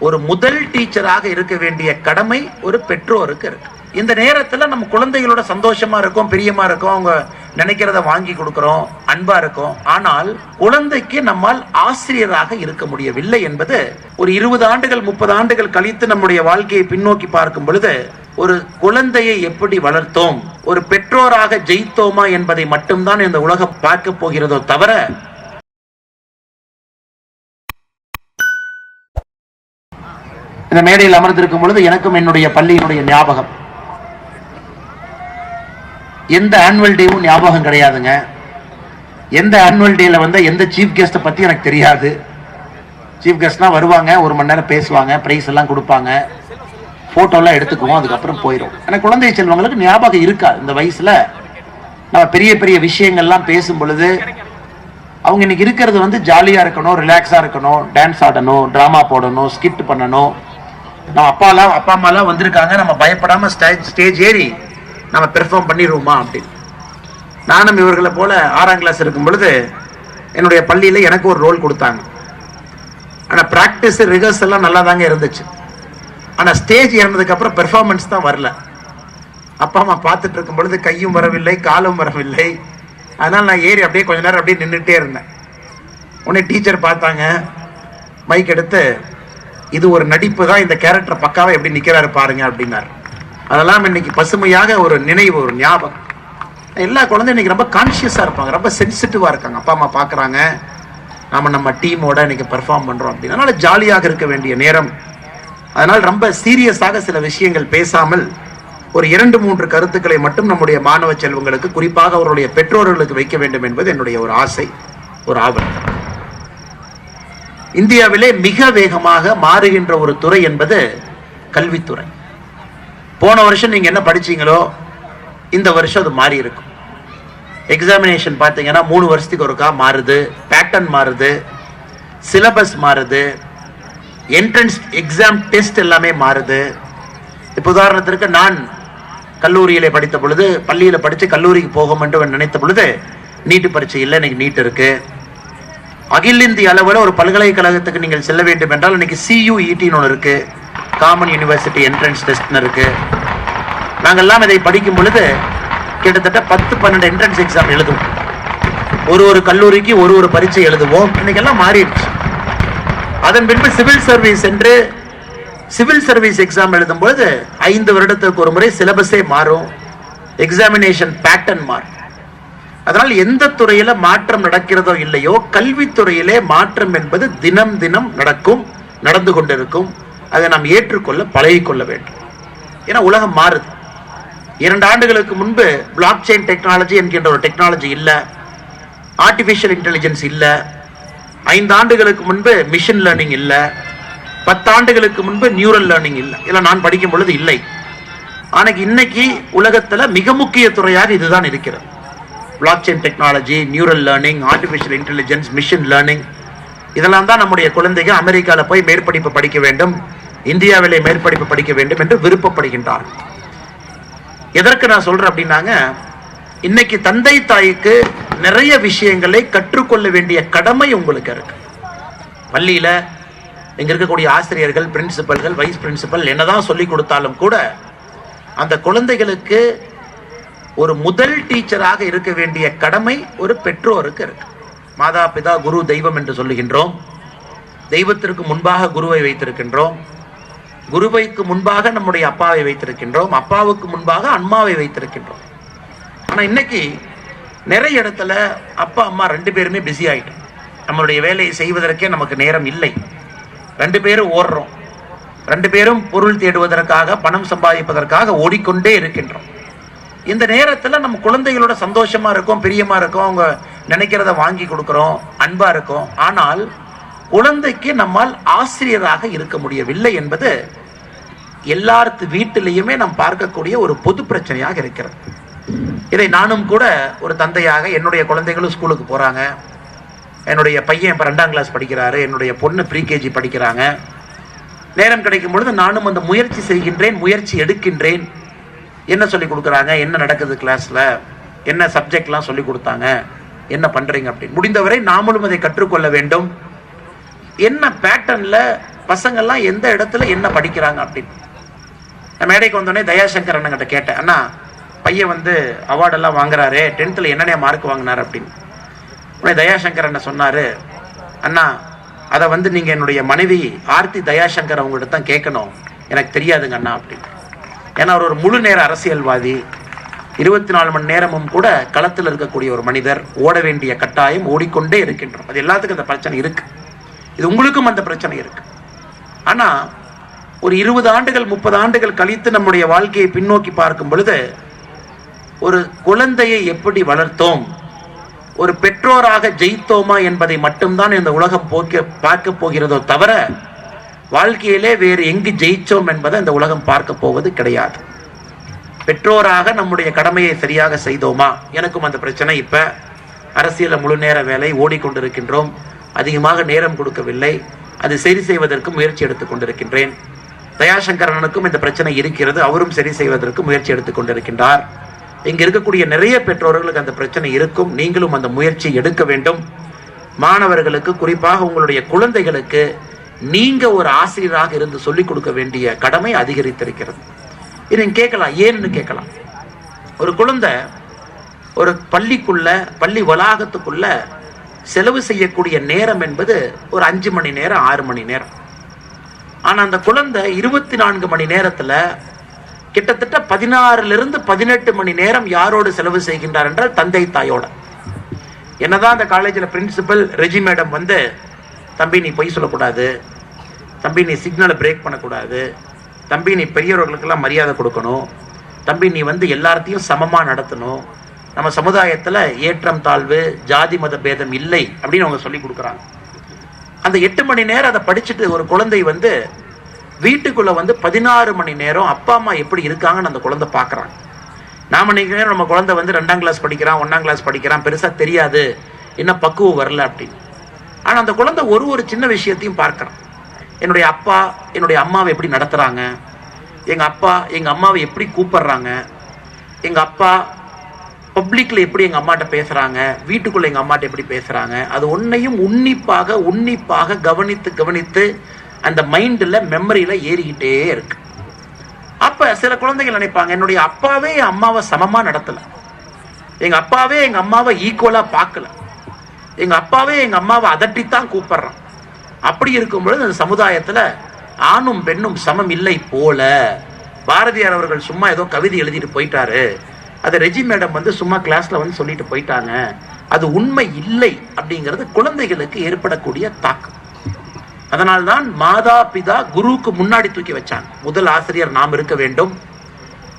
ஒரு முதல் டீச்சராக இருக்க வேண்டிய கடமை ஒரு பெற்றோருக்கு இருக்கு. இந்த நேரத்தில் நம்ம குழந்தைகளோட சந்தோஷமா இருக்கும் பிரியமா இருக்கும் அவங்க நினைக்கிறத வாங்கி கொடுக்குறோம் அன்பா இருக்கும். ஆனால் குழந்தைக்கு நம்மால் ஆசிரியராக இருக்க முடியவில்லை என்பது ஒரு இருபது ஆண்டுகள் முப்பது ஆண்டுகள் கழித்து நம்முடைய வாழ்க்கையை பின்னோக்கி பார்க்கும் பொழுது ஒரு குழந்தையை எப்படி வளர்த்தோம் ஒரு பெற்றோராக ஜெயித்தோமா என்பதை மட்டும்தான் இந்த உலகம் பார்க்க போகிறதோ தவிர இந்த மேடையில் அமர்ந்திருக்கும் பொழுது எனக்கும் என்னுடைய பள்ளியினுடைய ஞாபகம். எந்த ஆனுவல் டேவும் ஞாபகம் கிடையாதுங்க. எந்த ஆனுவல் டேல வந்து எந்த சீஃப் கெஸ்ட்டை பற்றி எனக்கு தெரியாது. சீஃப் கெஸ்ட்னா வருவாங்க ஒரு மணி நேரம் பேசுவாங்க ப்ரைஸ் எல்லாம் கொடுப்பாங்க. ஃபோட்டோலாம் எடுத்துக்குவோம் அதுக்கப்புறம் போயிடும் ஆனால் குழந்தை செல்வங்களுக்கு ஞாபகம் இருக்கா? இந்த வயசில் நம்ம பெரிய பெரிய விஷயங்கள்லாம் பேசும் பொழுது அவங்க இன்னைக்கு இருக்கிறது வந்து ஜாலியாக இருக்கணும் ரிலாக்ஸாக இருக்கணும் டான்ஸ் ஆடணும் ட்ராமா போடணும் ஸ்கிட் பண்ணணும். நம்ம அப்பாலாம் அப்பா அம்மாலாம் வந்திருக்காங்க. நம்ம பயப்படாம ஸ்டேஜ் ஸ்டேஜ் ஏறி நம்ம பெர்ஃபார்ம் பண்ணிடுவோமா அப்படின்னு. நானும் இவர்களை போல ஆறாம் கிளாஸ் இருக்கும் பொழுது என்னுடைய பள்ளியில் எனக்கு ஒரு ரோல் கொடுத்தாங்க. ஆனால் பிராக்டிஸ் ரிகர்ஸ் எல்லாம் நல்லா தாங்க இருந்துச்சு ஆனால் ஸ்டேஜ் இறந்ததுக்கப்புறம் பெர்ஃபார்மன்ஸ் தான் வரல. அப்பா அம்மா பார்த்துட்டு இருக்கும் பொழுது கையும் வரவில்லை காலும் வரவில்லை. அதனால் நான் ஏறி அப்படியே கொஞ்ச நேரம் அப்படியே நின்றுட்டே இருந்தேன். உடனே டீச்சர் பார்த்தாங்க. மைக் எடுத்து இது ஒரு நடிப்பு தான் இந்த கேரக்டர் பக்காவை எப்படி நிற்கிறாரு பாருங்க அப்படின்னாரு. அதெல்லாம் இன்னைக்கு பசுமையாக ஒரு நினைவு ஒரு ஞாபகம். எல்லா குழந்தையும் இன்னைக்கு ரொம்ப கான்ஷியஸாக இருப்பாங்க ரொம்ப சென்சிட்டிவாக இருக்காங்க. அப்பா அம்மா பார்க்குறாங்க நாம் நம்ம டீமோட இன்னைக்கு பெர்ஃபார்ம் பண்ணுறோம் அப்படின்னு. அதனால் ஜாலியாக இருக்க வேண்டிய நேரம். அதனால் ரொம்ப சீரியஸாக சில விஷயங்கள் பேசாமல் ஒரு இரண்டு மூன்று கருத்துக்களை மட்டும் நம்முடைய மாணவ செல்வங்களுக்கு குறிப்பாக அவருடைய பெற்றோர்களுக்கு வைக்க வேண்டும் என்பது என்னுடைய ஒரு ஆசை ஒரு ஆவல். இந்தியாவிலே மிக வேகமாக மாறுகின்ற ஒரு துறை என்பது கல்வித்துறை. போன வருஷம் நீங்க என்ன படிச்சீங்களோ இந்த வருஷம் அது மாறி இருக்கும். எக்ஸாமினேஷன் பார்த்தீங்கன்னா மூணு வருஷத்துக்கு ஒருக்கா மாறுது பேட்டர்ன் மாறுது சிலபஸ் மாறுது என்ட்ரன்ஸ் எக்ஸாம் டெஸ்ட் எல்லாமே மாறுது. இப்போ உதாரணத்திற்கு நான் கல்லூரியிலே படித்த பொழுது பள்ளியில் படித்து கல்லூரிக்கு போகும் என்று நினைத்த பொழுது நீட்டு பரீட்சை இல்லை இன்னைக்கு நீட் இருக்குது அகில இந்திய அளவில் ஒரு பல்கலைக்கழகத்துக்கு நீங்கள் செல்ல வேண்டும் என்றால் இன்னைக்கு சியூஇடின்னு ஒன்று இருக்கு. காமன் யூனிவர்சிட்டி என்ட்ரன்ஸ் டெஸ்ட்னு இருக்கு. நாங்கெல்லாம் இதை படிக்கும் பொழுது கிட்டத்தட்ட பத்து பன்னெண்டு என்ட்ரன்ஸ் எக்ஸாம் எழுதுவோம். ஒரு ஒரு கல்லூரிக்கு ஒரு ஒரு பரீட்சை எழுதுவோம். இன்னைக்கெல்லாம் மாறிடுச்சு. அதன் பின்பு சிவில் சர்வீஸ் என்று சிவில் சர்வீஸ் எக்ஸாம் எழுதும் பொழுது ஐந்து வருடத்துக்கு ஒரு முறை சிலபஸே மாறும். எக்ஸாமினேஷன் பேட்டர்ன் மாறும். அதனால் எந்த துறையில மாற்றம் நடக்கிறதோ இல்லையோ கல்வித்துறையிலே மாற்றம் என்பது தினம் தினம் நடக்கும் நடந்து கொண்டிருக்கும். அதை நாம் ஏற்றுக்கொள்ள பழகிக்கொள்ள வேண்டும். ஏன்னா உலகம் மாறுது. இரண்டு ஆண்டுகளுக்கு முன்பு பிளாக் செயின் டெக்னாலஜி என்கின்ற ஒரு டெக்னாலஜி இல்லை. ஆர்டிஃபிஷியல் இன்டெலிஜென்ஸ் இல்லை. ஐந்து ஆண்டுகளுக்கு முன்பு மிஷின் லேர்னிங் இல்லை. பத்தாண்டுகளுக்கு முன்பு நியூரல் லேர்னிங் இல்லை. இதெல்லாம் நான் படிக்கும் பொழுது இல்லை. ஆனால் இன்னைக்கு உலகத்தில் மிக முக்கிய துறையாக இதுதான் இருக்கிறது. Blockchain technology neural learning artificial intelligence machine learning இதெல்லாம் தான் நம்முடைய குழந்தைகள் அமெரிக்காவில் போய் மேற்படிப்பு படிக்க வேண்டும் இந்தியாவிலே மேற்படிப்பு படிக்க வேண்டும் என்று விருப்பப்படுகின்றார். எதற்கு நான் சொல்றேன் அப்படின்னாங்க இன்னைக்கு தந்தை தாய்க்கு நிறைய விஷயங்களை கற்றுக்கொள்ள வேண்டிய கடமை உங்களுக்கு இருக்கு. பள்ளியில இங்கே இருக்கக்கூடிய ஆசிரியர்கள் பிரின்சிபல்கள் வைஸ் பிரின்சிபல் என்னதான் சொல்லி கொடுத்தாலும் கூட அந்த குழந்தைகளுக்கு ஒரு முதல் டீச்சராக இருக்க வேண்டிய கடமை ஒரு பெற்றோருக்கு இருக்கு. மாதா பிதா குரு தெய்வம் என்று சொல்லுகின்றோம். தெய்வத்திற்கு முன்பாக குருவை வைத்திருக்கின்றோம். குருவைக்கு முன்பாக நம்முடைய அப்பாவை வைத்திருக்கின்றோம். அப்பாவுக்கு முன்பாக அம்மாவை வைத்திருக்கின்றோம். ஆனால் இன்னைக்கு நிறைய இடத்துல அப்பா அம்மா ரெண்டு பேருமே பிஸி ஆகிட்டோம் நம்மளுடைய வேலையை செய்வதற்கே நமக்கு நேரம் இல்லை. ரெண்டு பேரும் ஓடுறோம். ரெண்டு பேரும் பொருள் தேடுவதற்காக பணம் சம்பாதிப்பதற்காக ஓடிக்கொண்டே இருக்கின்றோம். இந்த நேரத்தில் நம்ம குழந்தைகளோட சந்தோஷமாக இருக்கும் பிரியமாக இருக்கும் அவங்க நினைக்கிறத வாங்கி கொடுக்குறோம் அன்பாக இருக்கும். ஆனால் குழந்தைக்கு நம்மால் ஆசிரியராக இருக்க முடியவில்லை என்பது எல்லார்த்து வீட்டிலையுமே நாம் பார்க்கக்கூடிய ஒரு பொது பிரச்சனையாக இருக்கிறது. இதை நானும் கூட ஒரு தந்தையாக என்னுடைய குழந்தைகளும் ஸ்கூலுக்கு போகிறாங்க என்னுடைய பையன் இப்போ ரெண்டாம் கிளாஸ் படிக்கிறாரு என்னுடைய பொண்ணு ப்ரீகேஜி படிக்கிறாங்க. நேரம் கிடைக்கும் பொழுது நானும் அந்த முயற்சி செய்கின்றேன் முயற்சி எடுக்கின்றேன். என்ன சொல்லி கொடுக்குறாங்க? என்ன நடக்குது கிளாஸில் என்ன சப்ஜெக்ட்லாம் சொல்லி கொடுத்தாங்க? என்ன பண்ணுறீங்க அப்படின்னு. முடிந்தவரை நாமளும் அதை கற்றுக்கொள்ள வேண்டும். என்ன பேட்டர்னில் பசங்கள்லாம் எந்த இடத்துல என்ன படிக்கிறாங்க அப்படின்னு. நான் மேடைக்கு வந்தோடனே தயாசங்கர் அண்ணங்கிட்ட கேட்டேன் அண்ணா பையன் வந்து அவார்டெல்லாம் வாங்குறாரு டென்த்தில் என்னென்ன மார்க் வாங்கினார்? அப்படின்னு. உடனே தயாசங்கர் அண்ணன் சொன்னார் அண்ணா அதை வந்து நீங்கள் என்னுடைய மனைவி ஆர்த்தி தயாசங்கர் அவங்கள்ட்ட தான் கேட்கணும். எனக்கு தெரியாதுங்க அண்ணா அப்படின்னு. ஏன்னா அவர் ஒரு முழு நேர அரசியல்வாதி. இருபத்தி நாலு மணி நேரமும் கூட களத்தில் இருக்கக்கூடிய ஒரு மனிதர் ஓட வேண்டிய கட்டாயம் ஓடிக்கொண்டே இருக்கின்றோம் அது எல்லாத்துக்கும் அந்த பிரச்சனை இருக்கு. இது உங்களுக்கும் அந்த பிரச்சனை இருக்கு. ஆனா ஒரு இருபது ஆண்டுகள் முப்பது ஆண்டுகள் கழித்து நம்முடைய வாழ்க்கையை பின்னோக்கி பார்க்கும் பொழுது ஒரு குழந்தையை எப்படி வளர்த்தோம்? ஒரு பெற்றோராக ஜெயித்தோமா என்பதை மட்டும்தான் இந்த உலகம் போக்க பார்க்க போகிறதோ தவிர வாழ்க்கையிலே வேறு எங்கு ஜெயிச்சோம் என்பதை இந்த உலகம் பார்க்க போவது கிடையாது. பெற்றோராக நம்முடைய கடமையை சரியாக செய்தோமா? எனக்கும் அந்த பிரச்சனை இப்போ. அரசியலில் முழு நேர வேலை ஓடிக்கொண்டிருக்கின்றோம். அதிகமாக நேரம் கொடுக்கவில்லை. அது சரி செய்வதற்கு முயற்சி எடுத்துக் கொண்டிருக்கின்றேன். தயாசங்கரனுக்கும் இந்த பிரச்சனை இருக்கிறது. அவரும் சரி செய்வதற்கு முயற்சி எடுத்துக் கொண்டிருக்கின்றார். இங்கு இருக்கக்கூடிய நிறைய பெற்றோர்களுக்கு அந்த பிரச்சனை இருக்கும். நீங்களும் அந்த முயற்சி எடுக்க வேண்டும். மாணவர்களுக்கு குறிப்பாக உங்களுடைய குழந்தைகளுக்கு நீங்க ஒரு ஆசிரியராக இருந்து சொல்லிக் கொடுக்க வேண்டிய கடமை அதிகரித்திருக்கிறது. இது கேட்கலாம். ஏன்னு கேட்கலாம். ஒரு குழந்தை ஒரு பள்ளிக்குள்ள பள்ளி வளாகத்துக்குள்ள செலவு செய்யக்கூடிய நேரம் என்பது ஒரு அஞ்சு மணி நேரம் ஆறு மணி நேரம். ஆனால் அந்த குழந்தை இருபத்தி நான்கு மணி நேரத்தில் கிட்டத்தட்ட பதினாறுலேருந்து பதினெட்டு மணி நேரம் யாரோடு செலவு செய்கின்றார் என்றால் தந்தை தாயோட. என்னதான் அந்த காலேஜில் பிரின்சிபல் ரெஜி மேடம் வந்து தம்பி நீ பொய் சொல்லக்கூடாது. தம்பி நீ சிக்னலை பிரேக் பண்ணக்கூடாது. தம்பி நீ பெரியவர்களுக்கெல்லாம் மரியாதை கொடுக்கணும். தம்பி நீ வந்து எல்லாத்தையும் சமமாக நடத்தணும். நம்ம சமுதாயத்தில் ஏற்றம் தாழ்வு ஜாதி மத பேதம் இல்லை அப்படின்னு அவங்க சொல்லி கொடுக்குறாங்க. அந்த எட்டு மணி நேரம் அதை படிச்சுட்டு ஒரு குழந்தை வந்து வீட்டுக்குள்ளே வந்து பதினாறு மணி நேரம் அப்பா அம்மா எப்படி இருக்காங்கன்னு அந்த குழந்தை பார்க்குறாங்க. நாம நினைக்கிறோம் நம்ம குழந்தை வந்து ரெண்டாம் கிளாஸ் படிக்கிறான் ஒன்றாம் கிளாஸ் படிக்கிறான் பெருசாக தெரியாது. இன்னும் பக்குவம் வரல அப்படின்னு. ஆனால் அந்த குழந்தை ஒரு ஒரு சின்ன விஷயத்தையும் பார்க்குறான் என்னுடைய அப்பா என்னுடைய அம்மாவை எப்படி நடத்துகிறாங்க எங்கள் அப்பா எங்கள் அம்மாவை எப்படி கூப்பிடுறாங்க? எங்கள் அப்பா பப்ளிக்கில் எப்படி எங்கள் அம்மாட்ட பேசுகிறாங்க வீட்டுக்குள்ளே எங்கள் அம்மாட்ட எப்படி பேசுகிறாங்க அது ஒன்றையும் உன்னிப்பாக உன்னிப்பாக கவனித்து கவனித்து அந்த மைண்டில் மெமரியில் ஏறிக்கிட்டே இருக்கு. அப்போ சில குழந்தைகள் நினைப்பாங்க என்னுடைய அப்பாவே என் அம்மாவை சமமாக நடத்தலை. எங்கள் அப்பாவே எங்கள் அம்மாவை ஈக்குவலாக பார்க்கல. எங்க அப்பாவே எங்க அம்மாவை அதட்டித்தான் கூப்பிடுறான். அப்படி இருக்கும் பொழுது அந்த சமுதாயத்துல ஆணும் பெண்ணும் சமம் இல்லை போல. பாரதியார் அவர்கள் சும்மா ஏதோ கவிதை எழுதிட்டு போயிட்டாரு. அதை ரெஜி மேடம் வந்து சும்மா கிளாஸ்ல வந்து சொல்லிட்டு போயிட்டாங்க. அது உண்மை இல்லை அப்படிங்கிறது குழந்தைகளுக்கு ஏற்படக்கூடிய தாக்கம். அதனால்தான் மாதா பிதா குருவுக்கு முன்னாடி தூக்கி வச்சாங்க. முதல் ஆசிரியர் நாம் இருக்க வேண்டும்.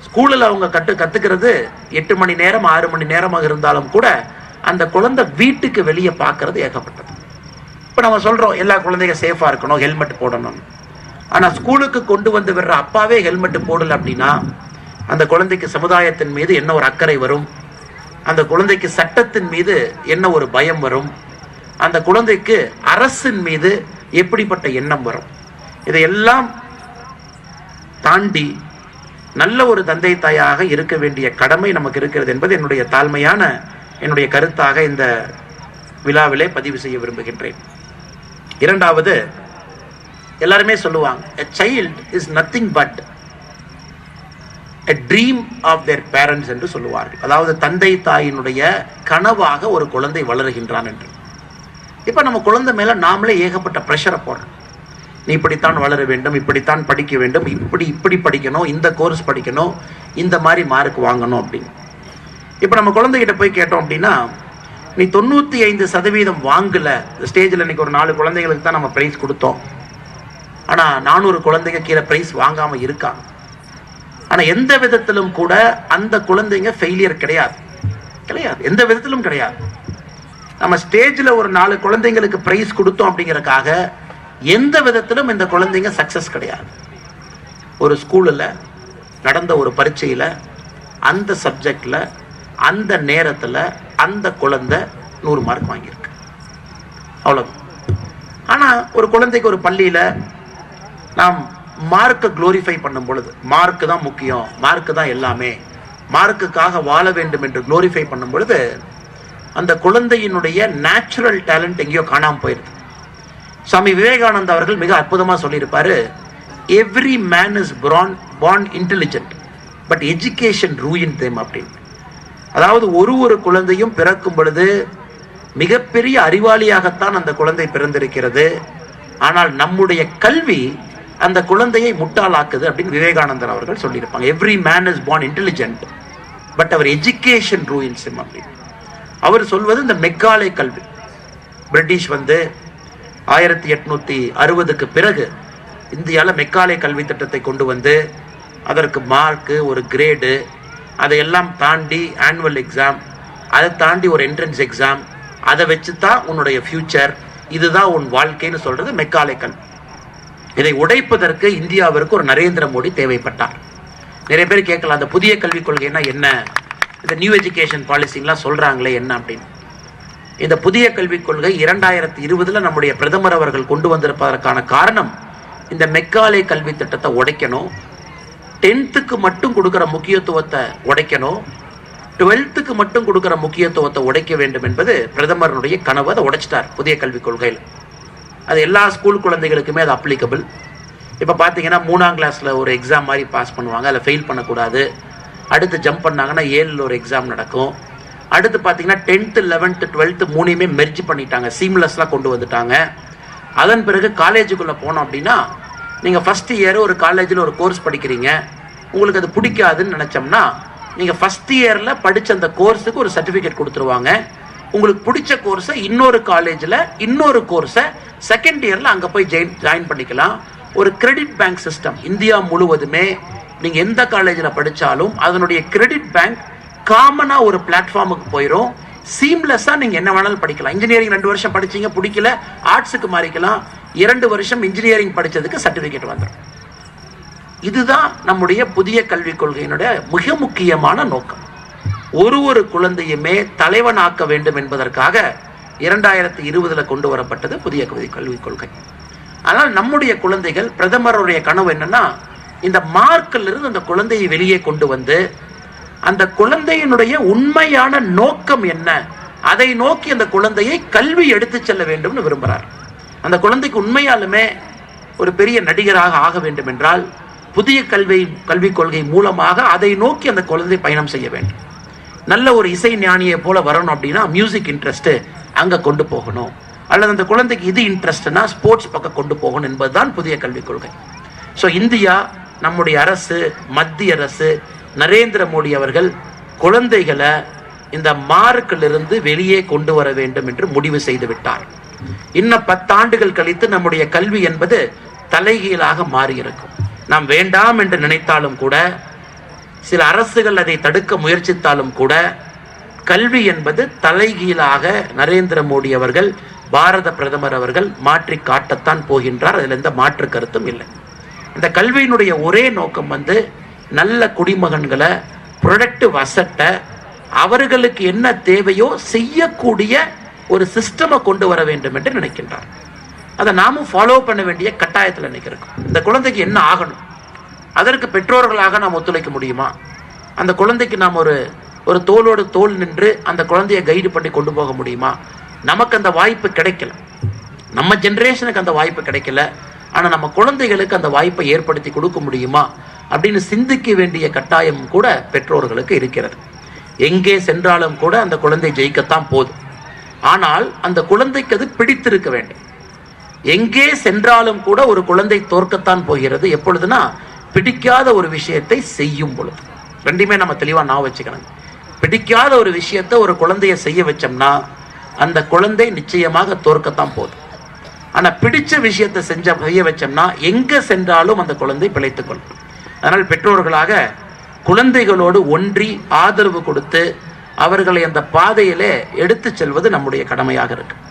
ஸ்கூலில் அவங்க கட்டு கத்துக்கிறது எட்டு மணி நேரம் ஆறு மணி நேரமாக இருந்தாலும் கூட அந்த குழந்தை வீட்டுக்கு வெளியே பார்க்கறது ஏகப்பட்டது. இப்போ நம்ம சொல்கிறோம் எல்லா குழந்தைங்க சேஃபாக இருக்கணும் ஹெல்மெட் போடணும் ஆனால் ஸ்கூலுக்கு கொண்டு வந்து விடுற அப்பாவே ஹெல்மெட் போடலை அப்படின்னா அந்த குழந்தைக்கு சமுதாயத்தின் மீது என்ன ஒரு அக்கறை வரும்? அந்த குழந்தைக்கு சட்டத்தின் மீது என்ன ஒரு பயம் வரும்? அந்த குழந்தைக்கு அரசின் மீது எப்படிப்பட்ட எண்ணம் வரும்? இதையெல்லாம் தாண்டி நல்ல ஒரு தந்தை தாயாக இருக்க வேண்டிய கடமை நமக்கு இருக்கிறது என்பது என்னுடைய தாழ்மையான என்னுடைய கருத்தாக இந்த விழாவிலே பதிவு செய்ய விரும்புகின்றேன். இரண்டாவது எல்லாருமே சொல்லுவாங்க a child is nothing but a dream of their parents என்று சொல்லுவார்கள். அதாவது தந்தை தாயினுடைய கனவாக ஒரு குழந்தை வளருகின்றான் என்று. இப்போ நம்ம குழந்தை மேலே நாமளே ஏகப்பட்ட ப்ரெஷரை போடுறோம். நீ இப்படித்தான் வளர வேண்டும் இப்படித்தான் படிக்க வேண்டும் இப்படி இப்படி படிக்கணும் இந்த கோர்ஸ் படிக்கணும் இந்த மாதிரி மார்க் வாங்கணும் அப்படின்னு. இப்போ நம்ம குழந்தைகிட்ட போய் கேட்டோம் அப்படின்னா நீ தொண்ணூற்றி ஐந்து சதவீதம் வாங்கலை. ஸ்டேஜில் இன்னைக்கு ஒரு நாலு குழந்தைங்களுக்கு தான் நம்ம ப்ரைஸ் கொடுத்தோம். ஆனால் நானூறு குழந்தைங்க கீழே ப்ரைஸ் வாங்காமல் இருக்காங்க ஆனால் எந்த விதத்திலும் கூட அந்த குழந்தைங்க ஃபெயிலியர் கிடையாது. கிடையாது. எந்த விதத்திலும் கிடையாது. நம்ம ஸ்டேஜில் ஒரு நாலு குழந்தைங்களுக்கு ப்ரைஸ் கொடுத்தோம் அப்படிங்கிறக்காக எந்த விதத்திலும் இந்த குழந்தைங்க சக்சஸ் கிடையாது. ஒரு ஸ்கூலில் நடந்த ஒரு பரீட்சையில் அந்த சப்ஜெக்டில் அந்த நேரத்தில் அந்த குழந்தை நூறு மார்க் வாங்கியிருக்கு. அவ்வளோ ஆனால் ஒரு குழந்தைக்கு ஒரு பள்ளியில் நாம் மார்க்கை குளோரிஃபை பண்ணும் பொழுது மார்க்கு தான் முக்கியம் மார்க்கு தான் எல்லாமே மார்க்குக்காக வாழ வேண்டும் என்று குளோரிஃபை பண்ணும் பொழுது அந்த குழந்தையினுடைய நேச்சுரல் டேலண்ட் எங்கேயோ காணாம போயிருது. சுவாமி விவேகானந்த் அவர்கள் மிக அற்புதமாக சொல்லியிருப்பார் every man is born born intelligent but education ruin them அப்படின்னு. அதாவது ஒரு ஒரு குழந்தையும் பிறக்கும் பொழுது மிகப்பெரிய அறிவாளியாகத்தான் அந்த குழந்தை பிறந்திருக்கிறது. ஆனால் நம்முடைய கல்வி அந்த குழந்தையை முட்டாளாக்குது அப்படின்னு விவேகானந்தர் அவர்கள் சொல்லியிருப்பாங்க. Every man is born intelligent but our education ruins அப்படின்னு அவர் சொல்வது இந்த மெக்காலை கல்வி. பிரிட்டிஷ் வந்து ஆயிரத்தி எட்நூத்தி அறுபதுக்கு பிறகு இந்தியாவில் மெக்காலே கல்வி திட்டத்தை கொண்டு வந்து அதற்கு மார்க்கு ஒரு கிரேடு அதையெல்லாம் தாண்டி ஆனுவல் எக்ஸாம் அதை தாண்டி ஒரு என்ட்ரன்ஸ் எக்ஸாம் அதை வச்சு தான் உன்னுடைய ஃபியூச்சர் இதுதான் உன் வாழ்க்கைன்னு சொல்கிறது மெக்காலைக்கல். இதை உடைப்பதற்கு இந்தியாவிற்கு ஒரு நரேந்திர மோடி தேவைப்பட்டார். நிறைய பேர் கேட்கலாம் அந்த புதிய கல்விக் கொள்கைன்னா என்ன? இந்த நியூ எஜுகேஷன் பாலிசிங்கெலாம் சொல்கிறாங்களே என்ன அப்படின்னு. இந்த புதிய கல்விக் கொள்கை இரண்டாயிரத்தி இருபதில் நம்முடைய பிரதமர் அவர்கள் கொண்டு வந்திருப்பதற்கான காரணம் இந்த மெக்காலே கல்வி திட்டத்தை உடைக்கணும் டென்த்துக்கு மட்டும் கொடுக்கிற முக்கியத்துவத்தை உடைக்கணும். டுவெல்த்துக்கு மட்டும் கொடுக்கிற முக்கியத்துவத்தை உடைக்க வேண்டும் என்பது பிரதமருடைய கனவு. அதை உடைச்சிட்டார் புதிய கல்விக் கொள்கையில். அது எல்லா ஸ்கூல் குழந்தைகளுக்குமே அது அப்ளிகபிள் இப்போ பார்த்தீங்கன்னா மூணாம் கிளாஸில் ஒரு எக்ஸாம் மாதிரி பாஸ் பண்ணுவாங்க. அதில் ஃபெயில் பண்ணக்கூடாது. அடுத்து ஜம்ப் பண்ணாங்கன்னா ஏழில் ஒரு எக்ஸாம் நடக்கும். அடுத்து பார்த்தீங்கன்னா டென்த்து லெவன்த்து டுவெல்த்து மூணையுமே மெர்ஜ் பண்ணிட்டாங்க. சீம்லெஸ்லாம் கொண்டு வந்துட்டாங்க. அதன் பிறகு காலேஜுக்குள்ளே போனோம் அப்படின்னா நீங்கள் ஃபஸ்ட் இயர் ஒரு காலேஜில் ஒரு கோர்ஸ் படிக்கிறீங்க. உங்களுக்கு அது பிடிக்காதுன்னு நினச்சோம்னா நீங்கள் ஃபஸ்ட் இயரில் படித்த அந்த கோர்ஸுக்கு ஒரு சர்டிஃபிகேட் கொடுத்துருவாங்க. உங்களுக்கு பிடிச்ச கோர்ஸை இன்னொரு காலேஜில் இன்னொரு கோர்ஸை செகண்ட் இயரில் அங்கே போய் ஜெயின் ஜாயின் பண்ணிக்கலாம். ஒரு கிரெடிட் பேங்க் சிஸ்டம் இந்தியா முழுவதுமே நீங்கள் எந்த காலேஜில் படித்தாலும் அதனுடைய கிரெடிட் பேங்க் காமனாக ஒரு பிளாட்ஃபார்முக்கு போயிடும் சீம்லெஸ்ஸாக நீங்கள் என்ன வேணாலும் படிக்கலாம். இன்ஜினியரிங் ரெண்டு வருஷம் படிச்சீங்க பிடிக்கல ஆர்ட்ஸுக்கு மாறிக்கலாம். இரண்டு வருஷம் இன்ஜினியரிங் படிச்சதுக்கு சர்டிஃபிகேட் வந்துடும் இதுதான் நம்முடைய புதிய கல்விக் கொள்கையினுடைய மிக முக்கியமான நோக்கம். ஒரு ஒரு குழந்தையுமே தலைவனாக்க வேண்டும் என்பதற்காக இரண்டாயிரத்தி இருபதுல கொண்டு வரப்பட்டது புதிய கல்வி கல்விக் கொள்கை. ஆனால் நம்முடைய குழந்தைகள் பிரதமருடைய கனவு என்னன்னா இந்த மார்க்கில் இருந்து அந்த குழந்தையை வெளியே கொண்டு வந்து அந்த குழந்தையினுடைய உண்மையான நோக்கம் என்ன? அதை நோக்கி அந்த குழந்தையை கல்வி எடுத்து செல்ல வேண்டும்னு விரும்புகிறார். அந்த குழந்தைக்கு உண்மையாலுமே ஒரு பெரிய நடிகராக ஆக வேண்டும் என்றால் புதிய கல்வி கல்விக் கொள்கை மூலமாக அதை நோக்கி அந்த குழந்தை பயணம் செய்ய வேண்டும். நல்ல ஒரு இசை ஞானியை போல வரணும் அப்படின்னா மியூசிக் இன்ட்ரெஸ்ட்டு அங்கே கொண்டு போகணும். அல்லது அந்த குழந்தைக்கு இது இன்ட்ரெஸ்ட்னா ஸ்போர்ட்ஸ் பக்கம் கொண்டு போகணும் என்பதுதான் புதிய கல்விக் கொள்கை. ஸோ இந்தியா நம்முடைய அரசு மத்திய அரசு நரேந்திர மோடி அவர்கள் குழந்தைகளை இந்த மார்க்கிலிருந்து வெளியே கொண்டு வர வேண்டும் என்று முடிவு செய்து விட்டார். இன்னும் பத்தாண்டுகள் கழித்து நம்முடைய கல்வி என்பது தலைகீழாக மாறியிருக்கும். நாம் வேண்டாம் என்று நினைத்தாலும் கூட சில அரசுகள் அதை தடுக்க முயற்சித்தாலும் கூட கல்வி என்பது தலைகீழாக நரேந்திர மோடி அவர்கள் பாரத பிரதமர் அவர்கள் மாற்றி காட்டத்தான் போகின்றார். அதில் எந்த மாற்று கருத்தும் இல்லை. இந்த கல்வியினுடைய ஒரே நோக்கம் வந்து நல்ல குடிமகன்களை ப்ரொடக்டிவ் அசட்டை அவர்களுக்கு என்ன தேவையோ செய்யக்கூடிய ஒரு சிஸ்டமை கொண்டு வர வேண்டும் என்று நினைக்கின்றார். அதை நாமும் ஃபாலோ பண்ண வேண்டிய கட்டாயத்தில் நினைக்கிறோம் இந்த குழந்தைக்கு என்ன ஆகணும்? அதற்கு பெற்றோர்களாக நாம் ஒத்துழைக்க முடியுமா? அந்த குழந்தைக்கு நாம் ஒரு ஒரு தோளோடு தோல் நின்று அந்த குழந்தையை கைடு பண்ணி கொண்டு போக முடியுமா? நமக்கு அந்த வாய்ப்பு கிடைக்கல. நம்ம ஜென்ரேஷனுக்கு அந்த வாய்ப்பு கிடைக்கல. ஆனால் நம்ம குழந்தைகளுக்கு அந்த வாய்ப்பை ஏற்படுத்தி கொடுக்க முடியுமா? அப்படின்னு சிந்திக்க வேண்டிய கட்டாயம் கூட பெற்றோர்களுக்கு இருக்கிறது. எங்கே சென்றாலும் கூட அந்த குழந்தை ஜெயிக்கத்தான் போதும் ஆனால் அந்த குழந்தைக்கு அது பிடித்திருக்க வேண்டும். எங்கே சென்றாலும் கூட ஒரு குழந்தை தோற்கத்தான் போகிறது. எப்பொழுதுனா பிடிக்காத ஒரு விஷயத்தை செய்யும் பொழுது. ரெண்டுமே நம்ம தெளிவாக நான் வச்சுக்கணும். பிடிக்காத ஒரு விஷயத்தை ஒரு குழந்தைய செய்ய வச்சோம்னா அந்த குழந்தை நிச்சயமாக தோற்கத்தான் போதும் ஆனால் பிடிச்ச விஷயத்தை செஞ்ச செய்ய வச்சோம்னா எங்கே சென்றாலும் அந்த குழந்தை பிழைத்துக்கொள்ளும் அதனால் பெற்றோர்களாக குழந்தைகளோடு ஒன்றி ஆதரவு கொடுத்து அவர்களை அந்த பாதையிலே எடுத்து செல்வது நம்முடைய கடமையாக இருக்குது